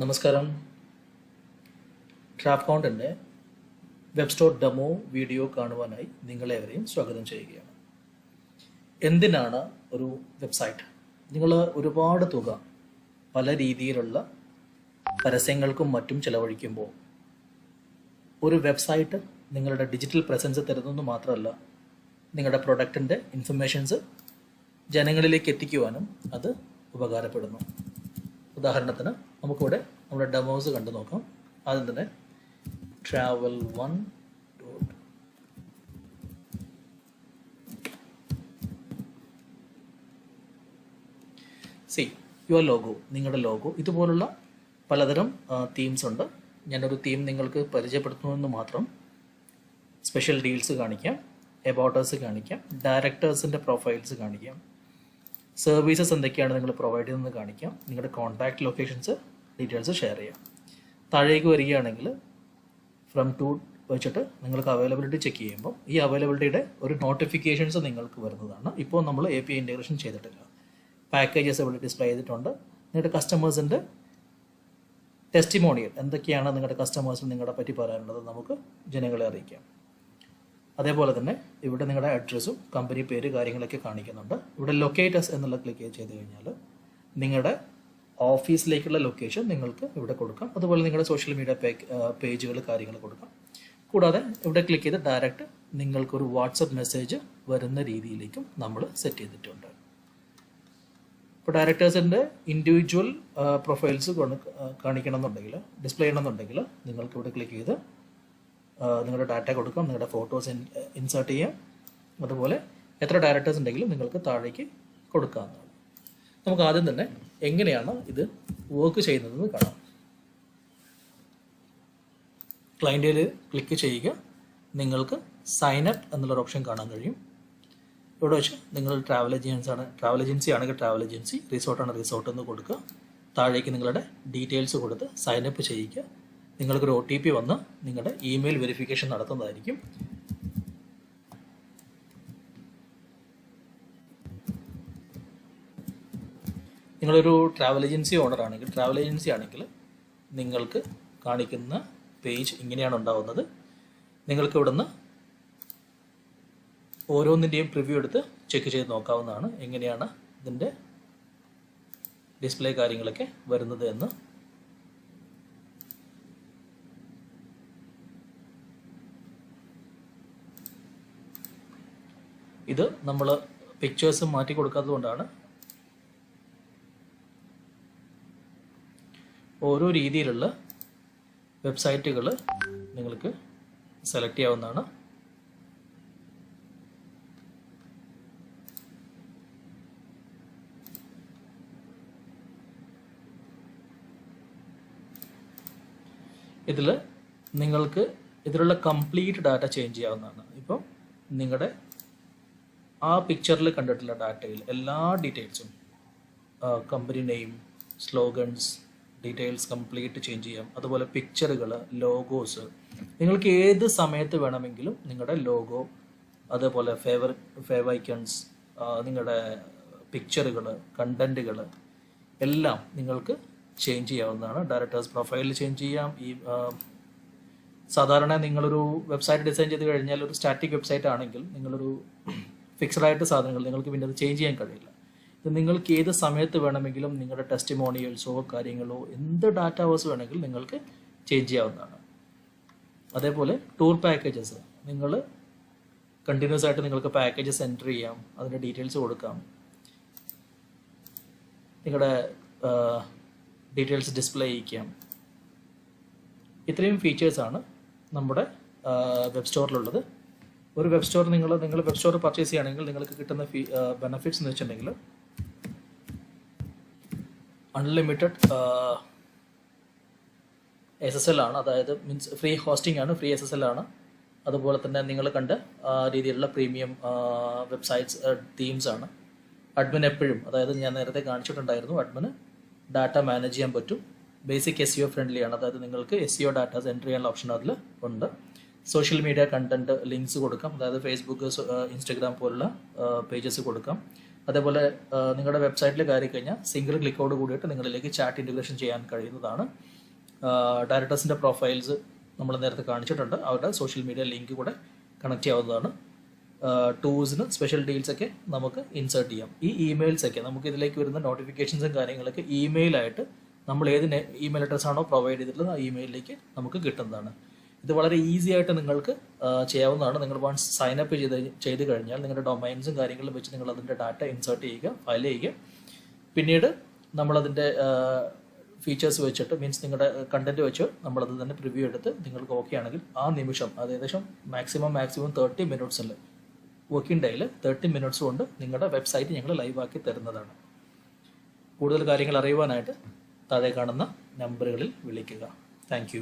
നമസ്കാരം. ട്രാപ്കൗണ്ടിന്റെ web store demo video കാണുവാനായി നിങ്ങളെവരെയും സ്വാഗതം ചെയ്യുകയാണ്. എന്തിനാണ് ഒരു വെബ്സൈറ്റ് നിങ്ങൾ ഒരുപാട് തുക പല രീതിയിലുള്ള പരസ്യങ്ങൾക്കും മറ്റും ചിലവഴിക്കുമ്പോൾ ഒരു വെബ്സൈറ്റ് നിങ്ങളുടെ ഡിജിറ്റൽ പ്രസൻസ് തരുന്നതെന്ന് മാത്രമല്ല നിങ്ങളുടെ പ്രൊഡക്റ്റിന്റെ ഇൻഫർമേഷൻസ് ജനങ്ങളിലേക്ക് എത്തിക്കുവാനും അത് ഉപകാരപ്പെടുന്നു. ഉദാഹരണത്തിന് നമുക്കിവിടെ നമ്മുടെ ഡെമോസ് കണ്ടു നോക്കാം. ആദ്യം തന്നെ travel one see your logo നിങ്ങളുടെ ലോഗോ ഇതുപോലുള്ള പലതരം തീംസ് ഉണ്ട്. ഞാനൊരു തീം നിങ്ങൾക്ക് പരിചയപ്പെടുത്തുമെന്ന് മാത്രം സ്പെഷ്യൽ ഡീൽസ് കാണിക്കാം എബോട്ടേഴ്സ് കാണിക്കാം ഡയറക്ടേഴ്സിന്റെ പ്രൊഫൈൽസ് കാണിക്കാം സർവീസസ് എന്തൊക്കെയാണ് നിങ്ങൾ പ്രൊവൈഡ് ചെയ്യുന്നത് കാണിക്കാം നിങ്ങളുടെ കോൺടാക്ട് ലൊക്കേഷൻസ് ഡീറ്റെയിൽസ് ഷെയർ ചെയ്യാം. താഴേക്ക് വരികയാണെങ്കിൽ ഫ്രം ടു വെച്ചിട്ട് നിങ്ങൾക്ക് അവൈലബിലിറ്റി ചെക്ക് ചെയ്യുമ്പോൾ ഈ അവൈലബിലിറ്റിയുടെ ഒരു നോട്ടിഫിക്കേഷൻസ് നിങ്ങൾക്ക് വരുന്നതാണ്. ഇപ്പോൾ നമ്മൾ എ പി ഇന്റഗ്രേഷൻ ചെയ്തിട്ടില്ല. പാക്കേജസ് ഇവിടെ ഡിസ്പ്ലേ ചെയ്തിട്ടുണ്ട്. നിങ്ങളുടെ കസ്റ്റമേഴ്സിന്റെ ടെസ്റ്റിമോണിയൽ എന്തൊക്കെയാണ് നിങ്ങളുടെ കസ്റ്റമേഴ്സിന് നിങ്ങളെ പറ്റി പറയാനുള്ളത് നമുക്ക് ജനങ്ങളെ അറിയിക്കാം. അതേപോലെ തന്നെ ഇവിടെ നിങ്ങളുടെ അഡ്രസ്സും കമ്പനി പേര് കാര്യങ്ങളൊക്കെ കാണിക്കുന്നുണ്ട്. ഇവിടെ ലൊക്കേറ്റസ് എന്നുള്ള ക്ലിക്ക് ചെയ്ത് കഴിഞ്ഞാൽ നിങ്ങളുടെ ഓഫീസിലേക്കുള്ള ലൊക്കേഷൻ നിങ്ങൾക്ക് ഇവിടെ കൊടുക്കാം. അതുപോലെ നിങ്ങളുടെ സോഷ്യൽ മീഡിയ പേജുകൾ കാര്യങ്ങൾ കൊടുക്കാം. കൂടാതെ ഇവിടെ ക്ലിക്ക് ചെയ്ത് ഡയറക്റ്റ് നിങ്ങൾക്കൊരു വാട്സപ്പ് മെസ്സേജ് വരുന്ന രീതിയിലേക്കും നമ്മൾ സെറ്റ് ചെയ്തിട്ടുണ്ട്. ഇപ്പോൾ ഡയറക്ടേഴ്സിന്റെ ഇൻഡിവിജ്വൽ പ്രൊഫൈൽസ് കാണിക്കണം എന്നുണ്ടെങ്കിൽ ഡിസ്പ്ലേ ചെയ്യണമെന്നുണ്ടെങ്കിൽ നിങ്ങൾക്ക് ഇവിടെ ക്ലിക്ക് ചെയ്ത് നിങ്ങളുടെ ഡാറ്റ കൊടുക്കാം. നിങ്ങളുടെ ഫോട്ടോസ് ഇൻസേർട്ട് ചെയ്യാം. അതുപോലെ എത്ര ഡയറക്ടേഴ്സ് ഉണ്ടെങ്കിലും നിങ്ങൾക്ക് താഴേക്ക് കൊടുക്കാവുന്നതാണ്. നമുക്ക് ആദ്യം തന്നെ എങ്ങനെയാണ് ഇത് വർക്ക് ചെയ്യുന്നതെന്ന് കാണാം. ക്ലയന്റിൽ ക്ലിക്ക് ചെയ്യുക. നിങ്ങൾക്ക് സൈൻ അപ്പ് എന്നുള്ളൊരു ഓപ്ഷൻ കാണാൻ കഴിയും. ഇവിടെ വെച്ച് നിങ്ങൾ ട്രാവൽ ഏജൻസി ആണ് ട്രാവൽ ഏജൻസി ആണെങ്കിൽ ട്രാവൽ ഏജൻസി റിസോർട്ടാണ് റിസോർട്ട് എന്ന് കൊടുക്കുക. താഴേക്ക് നിങ്ങളുടെ ഡീറ്റെയിൽസ് കൊടുത്ത് സൈൻ അപ്പ് ചെയ്യുക. നിങ്ങൾക്കൊരു ഒ ടി പി വന്ന് നിങ്ങളുടെ ഇമെയിൽ വെരിഫിക്കേഷൻ നടത്തുന്നതായിരിക്കും. നിങ്ങളൊരു ട്രാവൽ ഏജൻസി ഓണർ ആണെങ്കിൽ ട്രാവൽ ഏജൻസി ആണെങ്കിൽ നിങ്ങൾക്ക് കാണിക്കുന്ന പേജ് ഇങ്ങനെയാണ് ഉണ്ടാവുന്നത്. നിങ്ങൾക്ക് ഇവിടുന്ന് ഓരോന്നിന്റെയും പ്രിവ്യൂ എടുത്ത് ചെക്ക് ചെയ്ത് നോക്കാവുന്നതാണ് എങ്ങനെയാണ് ഇതിന്റെ ഡിസ്പ്ലേ കാര്യങ്ങളൊക്കെ വരുന്നത് എന്ന്. ഇത് നമ്മൾ പിക്ചേഴ്സ് മാറ്റി കൊടുക്കാത്തത് കൊണ്ടാണ് ഓരോ രീതിയിലുള്ള വെബ്സൈറ്റുകൾ നിങ്ങൾക്ക് സെലക്ട് ചെയ്യാവുന്നതാണ്. ഇതിൽ നിങ്ങൾക്ക് ഇതിലുള്ള കംപ്ലീറ്റ് ഡാറ്റ ചേഞ്ച് ചെയ്യാവുന്നതാണ്. ഇപ്പം നിങ്ങളുടെ ആ പിക്ചറിൽ കണ്ടിട്ടുള്ള ഡാറ്റയിൽ എല്ലാ ഡീറ്റെയിൽസും company name slogans details complete change ചെയ്യാം. അതുപോലെ പിക്ചറുകൾ ലോഗോസ്. നിങ്ങൾക്ക് ഏത് സമയത്ത് വേണമെങ്കിലും നിങ്ങളുടെ ലോഗോ അതേപോലെ ഫേവർ ഫേവൈക്കൺസ് നിങ്ങളുടെ പിക്ചറുകൾ കണ്ടന്റുകൾ എല്ലാം നിങ്ങൾക്ക് ചേഞ്ച് ചെയ്യാവുന്നതാണ്. ഡയറക്ടേഴ്സ് പ്രൊഫൈൽ ചേഞ്ച് ചെയ്യാം. ഈ സാധാരണ നിങ്ങളൊരു വെബ്സൈറ്റ് ഡിസൈൻ ചെയ്ത് കഴിഞ്ഞാൽ ഒരു സ്റ്റാറ്റിക് വെബ്സൈറ്റ് ആണെങ്കിൽ നിങ്ങളൊരു ഫിക്സഡ് ആയിട്ട് സാധനങ്ങൾ നിങ്ങൾക്ക് പിന്നെ അത് ചേഞ്ച് ചെയ്യാൻ കഴിയില്ല. നിങ്ങൾക്ക് ഏത് സമയത്ത് വേണമെങ്കിലും നിങ്ങളുടെ ടെസ്റ്റിമോണിയൽസോ കാര്യങ്ങളോ എന്ത് ഡാറ്റ ഹവേഴ്സ് വേണമെങ്കിലും നിങ്ങൾക്ക് ചേഞ്ച് ചെയ്യാവുന്നതാണ്. അതേപോലെ ടൂർ പാക്കേജസ് നിങ്ങൾ കണ്ടിന്യൂസ് ആയിട്ട് നിങ്ങൾക്ക് പാക്കേജസ് എന്റർ ചെയ്യാം. അതിന്റെ ഡീറ്റെയിൽസ് കൊടുക്കാം. നിങ്ങളുടെ ഡീറ്റെയിൽസ് ഡിസ്പ്ലേ ചെയ്യിക്കാം ഇത്രയും ഫീച്ചേഴ്സാണ് നമ്മുടെ വെബ് സ്റ്റോറിലുള്ളത് ഒരു വെബ് സ്റ്റോർ നിങ്ങൾ നിങ്ങൾ വെബ് സ്റ്റോർ പർച്ചേസ് ചെയ്യുകയാണെങ്കിൽ നിങ്ങൾക്ക് കിട്ടുന്ന ഫീ ബെനഫിറ്റ്സ് എന്ന് വെച്ചിട്ടുണ്ടെങ്കിൽ അൺലിമിറ്റഡ് എസ് എസ് എൽ ആണ്. അതായത് മീൻസ് ഫ്രീ ഹോസ്റ്റിംഗ് ആണ് ഫ്രീ എസ് എസ് എൽ ആണ്. അതുപോലെ തന്നെ നിങ്ങൾ കണ്ട രീതിയിലുള്ള പ്രീമിയം വെബ്സൈറ്റ്സ് തീംസ് ആണ്. അഡ്മിൻ എപ്പോഴും അതായത് ഞാൻ നേരത്തെ കാണിച്ചിട്ടുണ്ടായിരുന്നു അഡ്മിന് ഡാറ്റ മാനേജ് ചെയ്യാൻ പറ്റും. ബേസിക് എസ് സിഒ ഫ്രണ്ട്ലി ആണ്. അതായത് നിങ്ങൾക്ക് എസ് സിഒ ഡാറ്റാസ് എൻട്രി ചെയ്യാനുള്ള ഓപ്ഷൻ അതിൽ ഉണ്ട്. സോഷ്യൽ മീഡിയ കണ്ടന്റ് ലിങ്ക്സ് കൊടുക്കാം. അതായത് ഫേസ്ബുക്ക് ഇൻസ്റ്റഗ്രാം പോലുള്ള പേജസ് കൊടുക്കാം. അതേപോലെ നിങ്ങളുടെ വെബ്സൈറ്റിൽ കയറി കഴിഞ്ഞാൽ സിംഗിൾ ക്ലിക്കോട് കൂടിയിട്ട് നിങ്ങളിലേക്ക് ചാറ്റ് ഇന്റഗ്രേഷൻ ചെയ്യാൻ കഴിയുന്നതാണ്. ഡയറക്ടേഴ്സിന്റെ പ്രൊഫൈൽസ് നമ്മൾ നേരത്തെ കാണിച്ചിട്ടുണ്ട്. അവരുടെ സോഷ്യൽ മീഡിയ ലിങ്ക് കൂടെ കണക്ട് ചെയ്യാവുന്നതാണ്. ടൂൾസിന് സ്പെഷ്യൽ ഡീൽസ് ഒക്കെ നമുക്ക് ഇൻസേർട്ട് ചെയ്യാം. ഈ ഇമെയിൽസ് ഒക്കെ നമുക്ക് ഇതിലേക്ക് വരുന്ന നോട്ടിഫിക്കേഷൻസും കാര്യങ്ങളൊക്കെ ഇമെയിലായിട്ട് നമ്മൾ ഏത് ഇമെയിൽ അഡ്രസ് ആണോ പ്രൊവൈഡ് ചെയ്തിട്ടുള്ളത് ആ ഇമെയിലിലേക്ക് നമുക്ക് കിട്ടുന്നതാണ്. ഇത് വളരെ ഈസി ആയിട്ട് നിങ്ങൾക്ക് ചെയ്യാവുന്നതാണ്. നിങ്ങൾ വൺസ് സൈൻ അപ്പ് ചെയ്ത് ചെയ്ത് കഴിഞ്ഞാൽ നിങ്ങളുടെ ഡൊമൈൻസും കാര്യങ്ങളും വെച്ച് നിങ്ങൾ അതിന്റെ ഡാറ്റ ഇൻസേർട്ട് ചെയ്യുക ഫയൽ ചെയ്യുക. പിന്നീട് നമ്മളതിന്റെ ഫീച്ചേഴ്സ് വെച്ചിട്ട് മീൻസ് നിങ്ങളുടെ കണ്ടന്റ് വെച്ച് നമ്മളത് തന്നെ പ്രിവ്യൂ എടുത്ത് നിങ്ങൾക്ക് ഓക്കെ ആണെങ്കിൽ ആ നിമിഷം അത് ഏകദേശം മാക്സിമം മാക്സിമം തേർട്ടി മിനിറ്റ്സിൽ വർക്കിംഗ് ഡേയിൽ തേർട്ടി മിനിറ്റ്സ് കൊണ്ട് നിങ്ങളുടെ വെബ്സൈറ്റ് ഞങ്ങൾ ലൈവ് ആക്കി തരുന്നതാണ്. കൂടുതൽ കാര്യങ്ങൾ അറിയുവാനായിട്ട് താഴെ കാണുന്ന നമ്പറുകളിൽ വിളിക്കുക. താങ്ക്